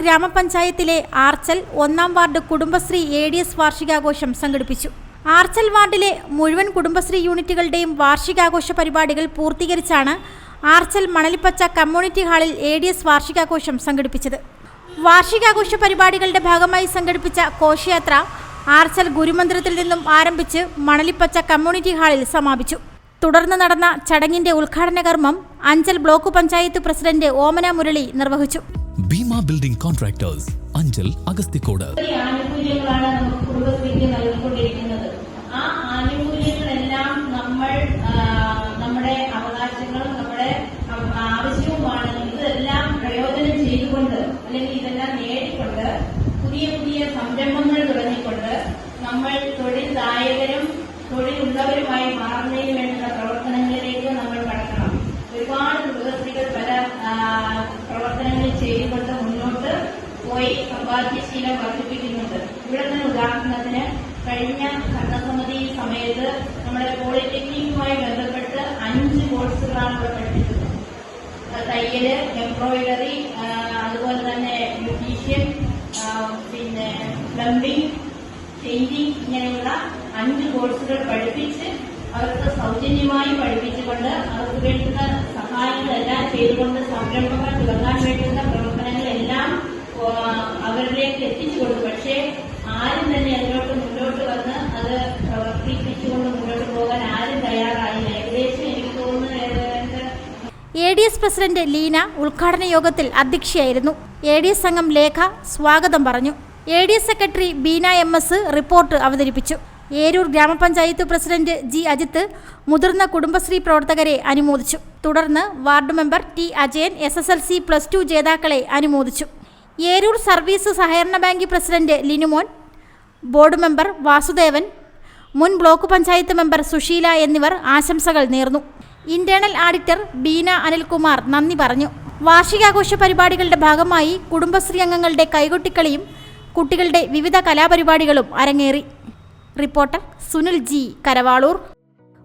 ഗ്രാമപഞ്ചായത്തിലെ ആർച്ചൽ ഒന്നാം ward Kudumbashree A D S വാർഷികാഘോഷം സംഘടിപ്പിച്ചു. ആർച്ചൽ വാർഡിലെ മുഴുവൻ കുടുംബശ്രീ യൂണിറ്റുകളുടെയും വാർഷികാഘോഷ പരിപാടികൾ പൂർത്തീകരിച്ചാണ് ആർച്ചൽ മണലിപ്പച്ച കമ്മ്യൂണിറ്റി ഹാളിൽ എ ഡി എസ് വാർഷികാഘോഷം സംഘടിപ്പിച്ചത്. വാർഷികാഘോഷ പരിപാടികളുടെ ഭാഗമായി സംഘടിപ്പിച്ച കോശയാത്ര ആർച്ചൽ ഗുരുമന്ദിരത്തിൽ നിന്നും ആരംഭിച്ച് മണലിപ്പച്ച കമ്മ്യൂണിറ്റി ഹാളിൽ സമാപിച്ചു. തുടർന്ന് നടന്ന ചടങ്ങിന്റെ ഉദ്ഘാടന കർമ്മം അഞ്ചൽ ബ്ലോക്ക് പഞ്ചായത്ത് പ്രസിഡന്റ് ഓമന മുരളി നിർവഹിച്ചു. ഭീമ ബിൽഡിംഗ് കോൺട്രാക്ടേഴ്സ് അഞ്ചൽ അഗസ്തിക്കോട് ആനുകൂല്യങ്ങളാണ് നമുക്ക് കുടുംബശ്രീക്ക് നൽകിക്കൊണ്ടിരിക്കുന്നത് പോയി സമ്പാദ്യശീലം വർദ്ധിപ്പിക്കുന്നുണ്ട്. ഇവിടെ തന്നെ ഉദാഹരണത്തിന് കഴിഞ്ഞ ഭരണസമിതി സമയത്ത് നമ്മുടെ പോളിടെക്നിക്കുമായി ബന്ധപ്പെട്ട് അഞ്ച് കോഴ്സുകളാണ് ഇവിടെ ആ, തയ്യൽ എംബ്രോയിഡറി അതുപോലെ തന്നെ ബ്യൂട്ടീഷ്യൻ പിന്നെ പ്ലംബിംഗ് പെയിന്റിംഗ് ഇങ്ങനെയുള്ള അഞ്ച് കോഴ്സുകൾ പഠിപ്പിച്ച് അവർക്ക് സൗജന്യമായി പഠിപ്പിച്ചുകൊണ്ട് അവർക്ക് വേണ്ടുന്ന സഹായങ്ങളെല്ലാം ചെയ്തുകൊണ്ട് സംരംഭങ്ങൾ തുടങ്ങാൻ വേണ്ടുന്ന അവരിലേക്ക് എത്തിച്ചു പക്ഷേ ആരും തന്നെ അതിലോട്ട് മുന്നോട്ട് വന്ന് അത് പ്രവർത്തിപ്പിച്ചുകൊണ്ട് മുന്നോട്ട് പോകാൻ ആരും തയ്യാറായില്ല. ഏകദേശം എനിക്ക് തോന്നുന്നത് A D S president Leena ഉദ്ഘാടന യോഗത്തിൽ അധ്യക്ഷയായിരുന്നു. എ ഡി എസ് അംഗം ലേഖ സ്വാഗതം പറഞ്ഞു. A D S secretary Beena M S report അവതരിപ്പിച്ചു. ഏരൂർ ഗ്രാമപഞ്ചായത്ത് പ്രസിഡന്റ് ജി അജിത്ത് മുതിർന്ന കുടുംബശ്രീ പ്രവർത്തകരെ അനുമോദിച്ചു. തുടർന്ന് ward member T Ajayan S S L C plus two ജേതാക്കളെ അനുമോദിച്ചു. ഏരൂർ സർവീസ് സഹകരണ bank president Linumon board member Vasudevan മുൻ ബ്ലോക്ക് പഞ്ചായത്ത് മെമ്പർ സുശീല എന്നിവർ ആശംസകൾ നേർന്നു. ഇന്റേണൽ ആഡിറ്റർ ബീന അനിൽകുമാർ നന്ദി പറഞ്ഞു. വാർഷികാഘോഷ പരിപാടികളുടെ ഭാഗമായി കുടുംബശ്രീ അംഗങ്ങളുടെ കൈകൊട്ടിക്കളിയും കുട്ടികളുടെ വിവിധ കലാപരിപാടികളും അരങ്ങേറി. Reporter Sunil G Karavaloor.